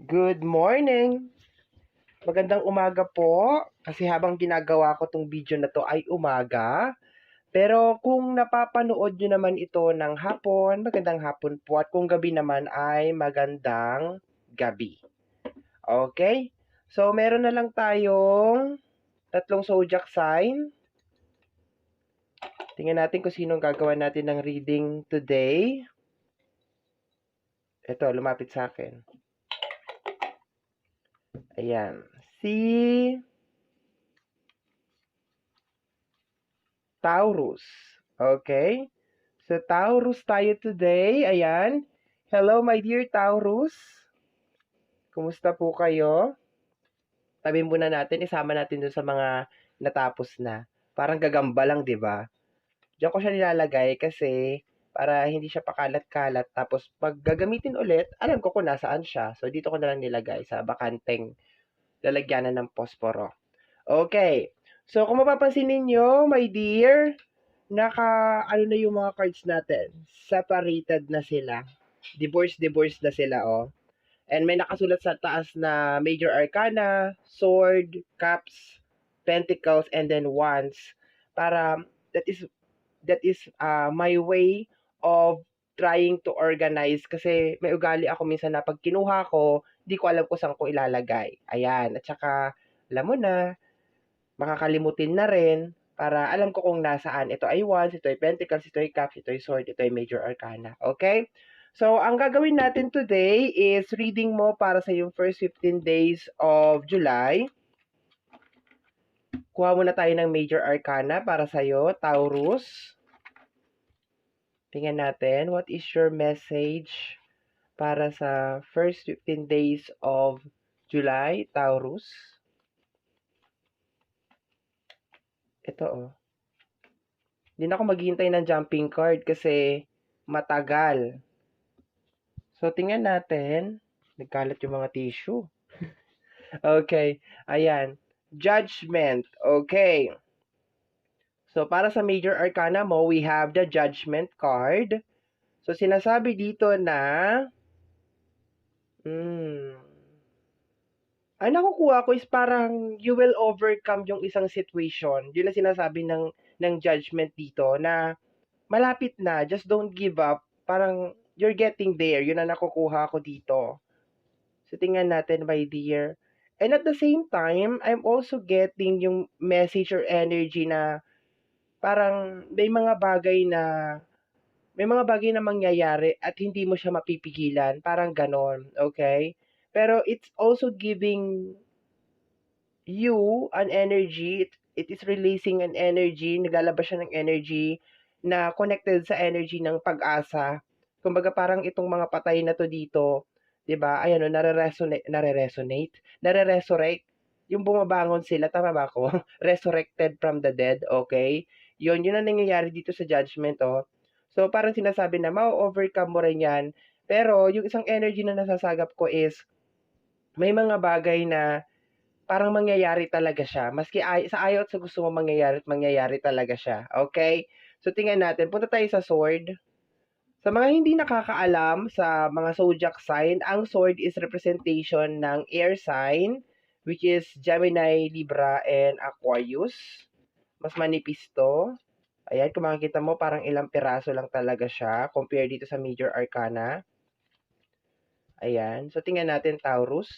Good morning! Magandang umaga po. Kasi habang ginagawa ko tong video na to ay umaga. Pero kung napapanood nyo naman ito ng hapon, magandang hapon po. At kung gabi naman ay magandang gabi. Okay? So, meron na lang tayong tatlong zodiac sign. Tingnan natin kung sinong gagawa natin ng reading today. Ito, lumapit sa akin. Ayan. Si Taurus. Okay? So, Taurus tayo today. Ayan. Hello, my dear Taurus. Kumusta po kayo? Tabi muna natin. Isama natin dun sa mga natapos na. Parang gagamba lang, di ba? Diyan ko siya nilalagay kasi para hindi siya pakalat-kalat. Tapos, pag gagamitin ulit, alam ko kung nasaan siya. So, dito ko na lang nilagay sa bakanteng lalagyanan ng posporo. Okay. So, kung mapapansin ninyo, my dear, naka, ano na yung mga cards natin? Separated na sila. Divorce, divorce na sila, oh. And may nakasulat sa taas na Major Arcana, Sword, Cups, Pentacles, and then Wands. Para, that is, that is uh, my way of trying to organize kasi may ugali ako minsan na pag kinuha ko, di ko alam kung saan ko ilalagay. Ayan. At saka, alam mo na, makakalimutin na rin para alam ko kung nasaan. Ito ay Wands, ito ay Pentacles, ito ay Cups, ito ay Sword, ito ay Major Arcana. Okay? So, ang gagawin natin today is reading mo para sa yung first 15 days of July. Kuha muna tayo ng Major Arcana para sa iyo, Taurus. Tingnan natin, what is your message para sa first 15 days of July, Taurus? Ito oh. Hindi na ako maghihintay ng jumping card kasi matagal. So, tingnan natin. Nagkalat yung mga tissue. okay. Ayan. Judgment. Okay. So, para sa Major Arcana mo, we have the Judgment card. So, sinasabi dito na, hmm, ang nakukuha ko is parang you will overcome yung isang situation. Yun ang sinasabi ng, ng judgment dito na malapit na, just don't give up. Parang you're getting there. Yun ang nakukuha ko dito. So, tingnan natin, my dear. And at the same time, I'm also getting yung message or energy na parang may mga bagay na may mga bagay na mangyayari at hindi mo siya mapipigilan. Parang ganon. Okay? Pero it's also giving you an energy. It, it is releasing an energy. Naglalabas siya ng energy na connected sa energy ng pag-asa. Kumbaga parang itong mga patay na to dito, 'di ba? Ayan, no, nare-resonate, nare-resonate, nare-resurrect. Yung bumabangon sila, tama ba ako? Resurrected from the dead, okay? Yun, yun ang nangyayari dito sa judgment, oh. So, parang sinasabi na, ma-overcome mo rin yan. Pero, yung isang energy na nasasagap ko is, may mga bagay na parang mangyayari talaga siya. Maski ay, sa ayaw at sa gusto mo mangyayari at mangyayari talaga siya. Okay? So, tingnan natin. Punta tayo sa sword. Sa mga hindi nakakaalam sa mga zodiac sign, ang sword is representation ng air sign, which is Gemini, Libra, and Aquarius. Mas manipis to. Ayan, kung makikita mo, parang ilang piraso lang talaga siya compare dito sa Major Arcana. Ayan. So, tingnan natin Taurus.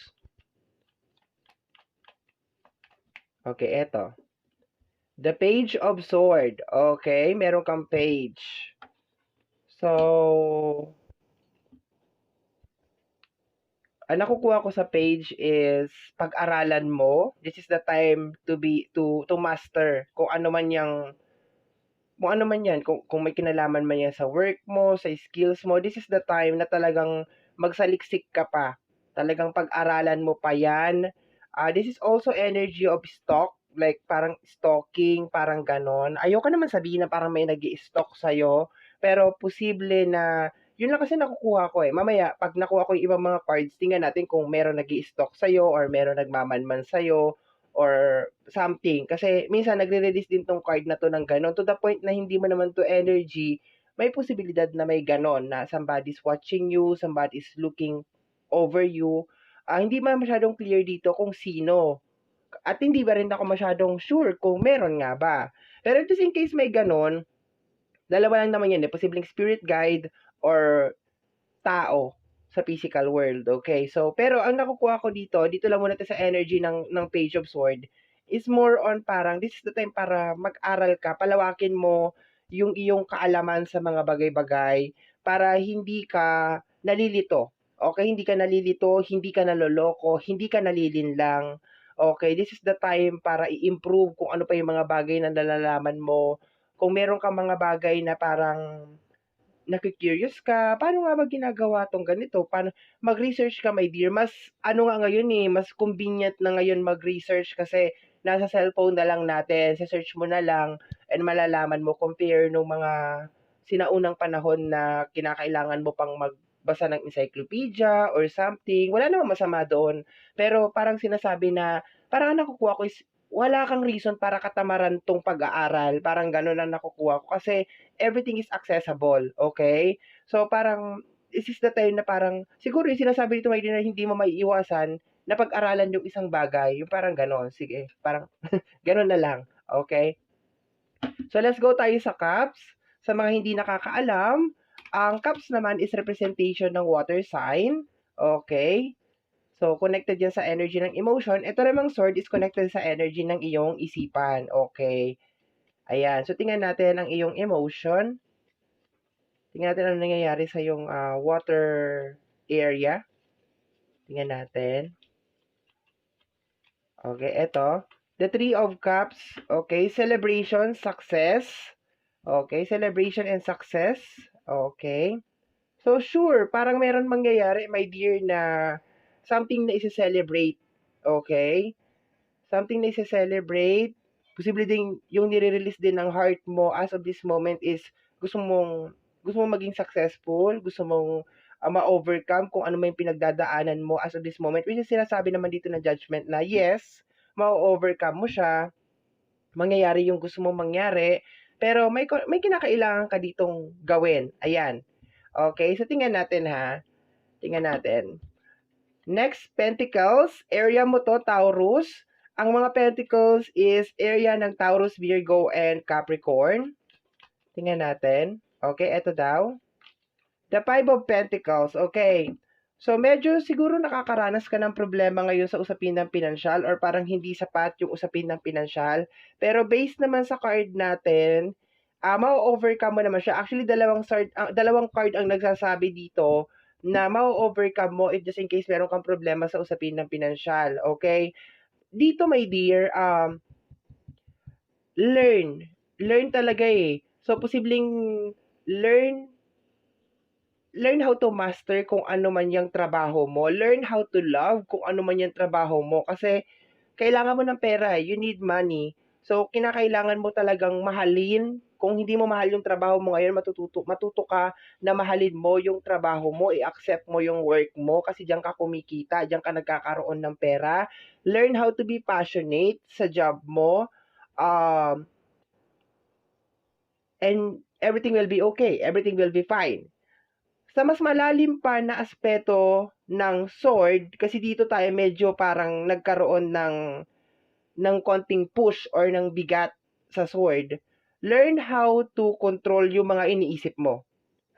Okay, eto. The Page of Sword. Okay, meron kang page. So, ang nakukuha ko sa page is pag-aralan mo. This is the time to be to to master kung ano man yang kung ano man yan, kung, kung may kinalaman man yan sa work mo, sa skills mo, this is the time na talagang magsaliksik ka pa. Talagang pag-aralan mo pa yan. Uh, this is also energy of stock, like parang stalking, parang ganon. Ayoko naman sabihin na parang may nag stock sa'yo, pero posible na, yun lang kasi nakukuha ko eh. Mamaya, pag nakuha ko yung ibang mga cards, tingnan natin kung meron nag stock sa'yo or meron nagmamanman sa'yo or something. Kasi minsan nagre-release din tong card na to ng ganon to the point na hindi mo naman to energy, may posibilidad na may ganon na somebody's watching you, somebody's looking over you. ah, hindi man masyadong clear dito kung sino. At hindi ba rin ako masyadong sure kung meron nga ba. Pero just in case may ganon, dalawa lang naman yan eh. Posibleng spirit guide or tao sa physical world. Okay? So, pero ang nakukuha ko dito, dito lang muna tayo sa energy ng, ng Page of Sword, is more on parang, this is the time para mag-aral ka, palawakin mo yung iyong kaalaman sa mga bagay-bagay para hindi ka nalilito. Okay, hindi ka nalilito, hindi ka naloloko, hindi ka nalilinlang. Okay, this is the time para i-improve kung ano pa yung mga bagay na nalalaman mo. Kung meron ka mga bagay na parang nakikurious ka, paano nga ba ginagawa tong ganito? Paano, mag-research ka, my dear. Mas, ano nga ngayon eh, mas convenient na ngayon mag-research kasi nasa cellphone na lang natin, search mo na lang, and malalaman mo, compare nung mga sinaunang panahon na kinakailangan mo pang magbasa ng encyclopedia or something. Wala namang masama doon. Pero parang sinasabi na, parang ang nakukuha ko is, wala kang reason para katamaran tong pag-aaral. Parang gano'n ang nakukuha ko. Kasi everything is accessible. Okay? So parang, this is the time na parang, siguro yung sinasabi dito may na hindi mo maiiwasan na pag-aralan yung isang bagay. Yung parang gano'n. Sige, parang gano'n na lang. Okay? So let's go tayo sa cups. Sa mga hindi nakakaalam, ang cups naman is representation ng water sign. Okay? So, connected yan sa energy ng emotion. Ito namang sword is connected sa energy ng iyong isipan. Okay. Ayan. So, tingnan natin ang iyong emotion. Tingnan natin ano nangyayari sa iyong uh, water area. Tingnan natin. Okay, ito. The Three of Cups. Okay, celebration, success. Okay, celebration and success. Okay. So, sure, parang meron mangyayari, my dear, na something na isi-celebrate. Okay? Something na isi-celebrate. Posible din yung nire-release din ng heart mo as of this moment is gusto mong gusto mong maging successful, gusto mong uh, ma-overcome kung ano may pinagdadaanan mo as of this moment. Which is sinasabi naman dito ng judgment na yes, ma-overcome mo siya, mangyayari yung gusto mong mangyari, pero may may kinakailangan ka ditong gawin. Ayan. Okay, so tingnan natin ha. Tingnan natin. Next, Pentacles. Area mo to, Taurus. Ang mga Pentacles is area ng Taurus, Virgo, and Capricorn. Tingnan natin. Okay, eto daw. The Five of Pentacles. Okay. So, medyo siguro nakakaranas ka ng problema ngayon sa usapin ng pinansyal or parang hindi sapat yung usapin ng pinansyal. Pero based naman sa card natin, uh, ma-overcome mo naman siya. Actually, dalawang, card, uh, dalawang card ang nagsasabi dito na ma-overcome mo if just in case meron kang problema sa usapin ng pinansyal. Okay? Dito, my dear, um, learn. Learn talaga eh. So, posibleng learn learn how to master kung ano man yung trabaho mo. Learn how to love kung ano man yung trabaho mo. Kasi, kailangan mo ng pera. You need money. So, kinakailangan mo talagang mahalin kung hindi mo mahal yung trabaho mo ngayon, matututo, matuto ka na mahalin mo yung trabaho mo, i-accept mo yung work mo kasi diyan ka kumikita, diyan ka nagkakaroon ng pera. Learn how to be passionate sa job mo. Um, and everything will be okay. Everything will be fine. Sa mas malalim pa na aspeto ng sword, kasi dito tayo medyo parang nagkaroon ng ng konting push or ng bigat sa sword learn how to control yung mga iniisip mo.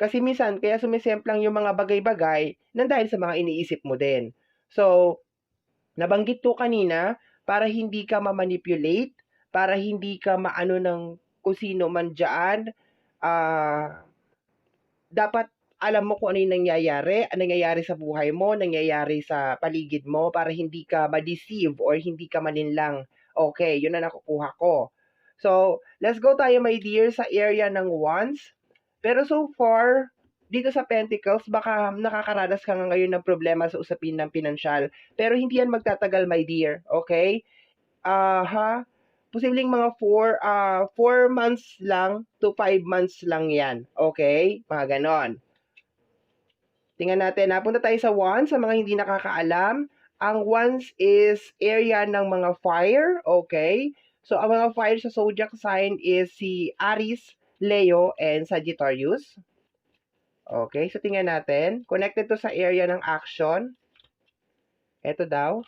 Kasi minsan, kaya sumisemplang yung mga bagay-bagay nang dahil sa mga iniisip mo din. So, nabanggit to kanina, para hindi ka ma-manipulate, para hindi ka maano ng kung sino man dyan, uh, dapat alam mo kung ano yung nangyayari, ano nangyayari sa buhay mo, nangyayari sa paligid mo, para hindi ka ma-deceive or hindi ka maninlang. Okay, yun na nakukuha ko. So, let's go tayo my dear sa area ng wands. Pero so far, dito sa Pentacles, baka nakakaranas ka nga ngayon ng problema sa usapin ng pinansyal. Pero hindi yan magtatagal, my dear. Okay? Uh, ha? Posibleng mga 4 uh, 4 months lang to 5 months lang yan. Okay? Mga ganon. Tingnan natin. Napunta tayo sa wands, sa mga hindi nakakaalam. Ang wands is area ng mga fire. Okay? So, ang mga fire sa zodiac sign is si Aries, Leo, and Sagittarius. Okay, so tingnan natin. Connected to sa area ng action. Eto daw.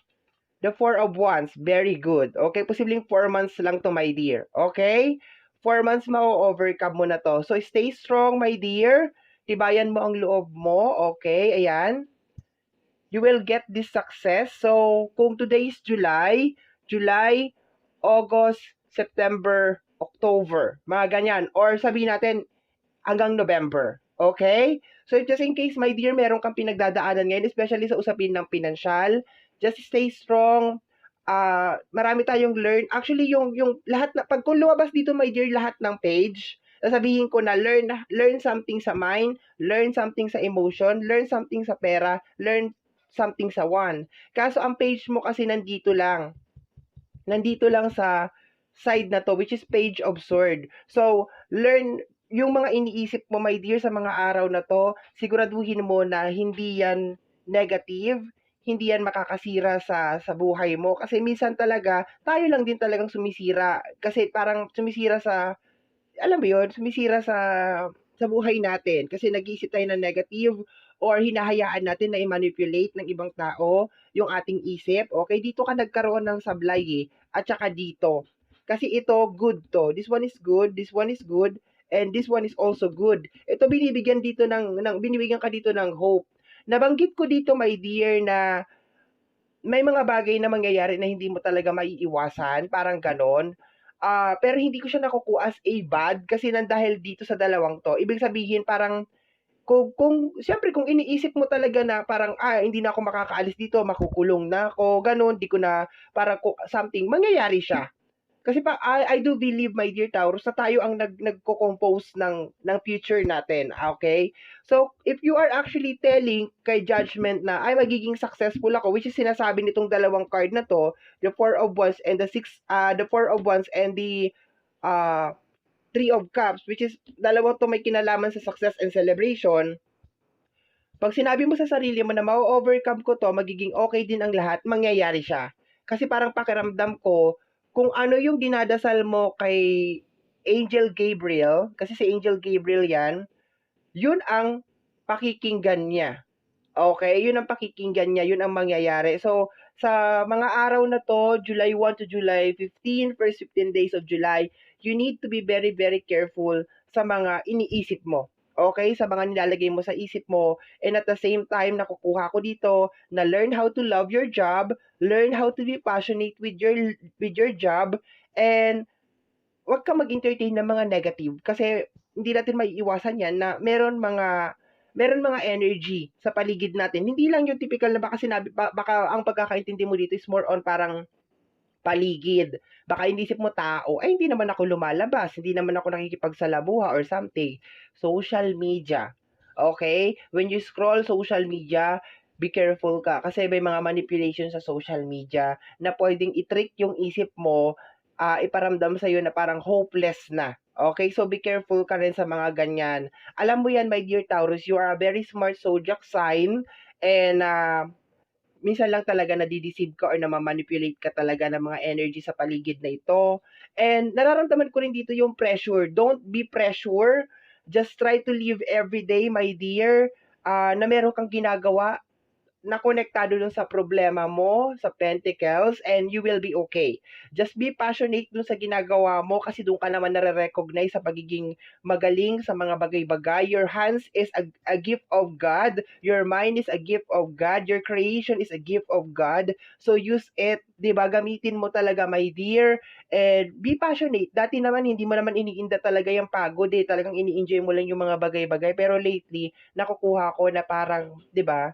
The Four of Wands, very good. Okay, posibleng 4 months lang to, my dear. Okay? 4 months ma-overcome mo na to. So, stay strong, my dear. Tibayan mo ang loob mo. Okay, ayan. You will get this success. So, kung today is July, July, August, September, October. Mga ganyan. Or sabihin natin, hanggang November. Okay? So, just in case, my dear, meron kang pinagdadaanan ngayon, especially sa usapin ng pinansyal, just stay strong. Ah, marami tayong learn. Actually, yung yung lahat na pag kung lumabas dito, my dear, lahat ng page, sasabihin ko na learn learn something sa mind, learn something sa emotion, learn something sa pera, learn something sa one. Kaso ang page mo kasi nandito lang. Nandito lang sa side na to which is page of sword. So, learn yung mga iniisip mo, my dear, sa mga araw na to, siguraduhin mo na hindi yan negative, hindi yan makakasira sa sa buhay mo kasi minsan talaga tayo lang din talagang sumisira kasi parang sumisira sa alam mo yun, sumisira sa sa buhay natin kasi nag-iisip tayo ng negative or hinahayaan natin na i-manipulate ng ibang tao yung ating isip. Okay, dito ka nagkaroon ng sablay eh, at saka dito. Kasi ito, good to. This one is good, this one is good, and this one is also good. Ito binibigyan dito ng, ng binibigyan ka dito ng hope. Nabanggit ko dito, my dear, na may mga bagay na mangyayari na hindi mo talaga maiiwasan, parang ganon. Ah, pero hindi ko siya nakukuha as a bad kasi nang dito sa dalawang to. Ibig sabihin parang kung, kung siyempre kung iniisip mo talaga na parang ah hindi na ako makakaalis dito, makukulong na ako, ganun, di ko na parang ko- something mangyayari siya. Kasi pa I, I do believe my dear Taurus na tayo ang nag nagko-compose ng ng future natin, okay? So if you are actually telling kay judgment na ay magiging successful ako, which is sinasabi nitong dalawang card na to, the Four of Wands and the six uh the Four of Wands and the uh Three of Cups, which is dalawa to may kinalaman sa success and celebration. Pag sinabi mo sa sarili mo na ma-overcome ko to, magiging okay din ang lahat, mangyayari siya. Kasi parang pakiramdam ko, kung ano yung dinadasal mo kay Angel Gabriel, kasi si Angel Gabriel yan, yun ang pakikinggan niya. Okay, yun ang pakikinggan niya, yun ang mangyayari. So, sa mga araw na to, July 1 to July 15, first 15 days of July, you need to be very, very careful sa mga iniisip mo. Okay, sa mga nilalagay mo sa isip mo. And at the same time, nakukuha ko dito na learn how to love your job, learn how to be passionate with your with your job, and wag ka mag-entertain ng mga negative kasi hindi natin maiiwasan yan na meron mga meron mga energy sa paligid natin. Hindi lang yung typical na baka sinabi, ba- baka ang pagkakaintindi mo dito is more on parang paligid. Baka inisip mo tao, ay hindi naman ako lumalabas, hindi naman ako nakikipagsalamuha or something. Social media. Okay? When you scroll social media, be careful ka kasi may mga manipulation sa social media na pwedeng i-trick yung isip mo, ah, iparamdam sa iyo na parang hopeless na. Okay? So be careful ka rin sa mga ganyan. Alam mo yan, my dear Taurus, you are a very smart zodiac sign and ah, minsan lang talaga nadideceive ka or namamanipulate ka talaga ng mga energy sa paligid na ito. And nararamdaman ko rin dito yung pressure. Don't be pressure. Just try to live every day, my dear, ah, na meron kang ginagawa na konektado dun sa problema mo, sa pentacles, and you will be okay. Just be passionate dun sa ginagawa mo kasi dun ka naman nare-recognize sa pagiging magaling sa mga bagay-bagay. Your hands is a, a gift of God. Your mind is a gift of God. Your creation is a gift of God. So use it, 'di ba? Gamitin mo talaga, my dear. And be passionate. Dati naman hindi mo naman iniinda talaga yung pagod eh. Talagang ini-enjoy mo lang yung mga bagay-bagay. Pero lately, nakukuha ko na parang, 'di ba?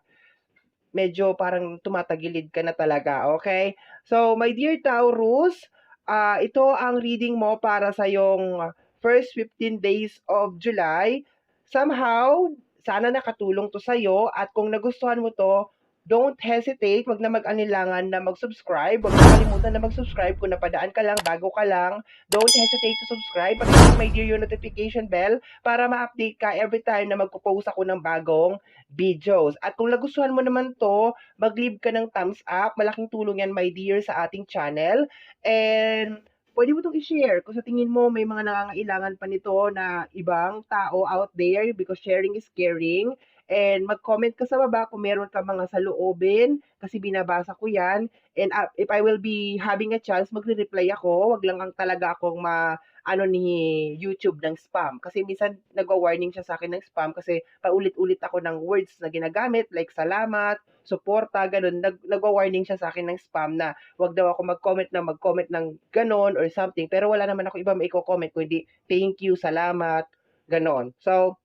Medyo parang tumatagilid ka na talaga, okay? So, my dear Taurus, ah ito ang reading mo para sa yung first 15 days of July. Somehow, sana nakatulong to sa'yo at kung nagustuhan mo to, don't hesitate, wag na mag-anilangan na mag-subscribe. Wag kalimutan na mag-subscribe kung napadaan ka lang, bago ka lang. Don't hesitate to subscribe. Pag may dear yung notification bell para ma-update ka every time na magpo-post ako ng bagong videos. At kung nagustuhan mo naman to, mag-leave ka ng thumbs up. Malaking tulong yan, my dear, sa ating channel. And pwede mo itong i-share kung sa tingin mo may mga nangangailangan pa nito na ibang tao out there because sharing is caring. And mag-comment ka sa baba kung meron ka mga saloobin kasi binabasa ko yan. And uh, if I will be having a chance, magre-reply ako. Wag lang ang talaga akong ma ano ni YouTube ng spam. Kasi minsan nagwa-warning siya sa akin ng spam kasi paulit-ulit ako ng words na ginagamit like salamat, suporta, ganun. Nag, nagwa-warning siya sa akin ng spam na wag daw ako mag-comment na mag-comment ng ganon or something. Pero wala naman ako iba maiko-comment kundi thank you, salamat, ganon. So,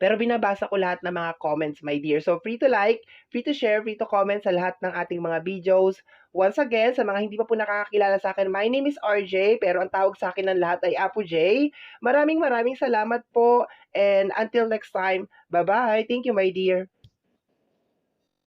pero binabasa ko lahat ng mga comments, my dear. So, free to like, free to share, free to comment sa lahat ng ating mga videos. Once again, sa mga hindi pa po nakakakilala sa akin, my name is RJ, pero ang tawag sa akin ng lahat ay Apo J. Maraming maraming salamat po. And until next time, bye-bye. Thank you, my dear.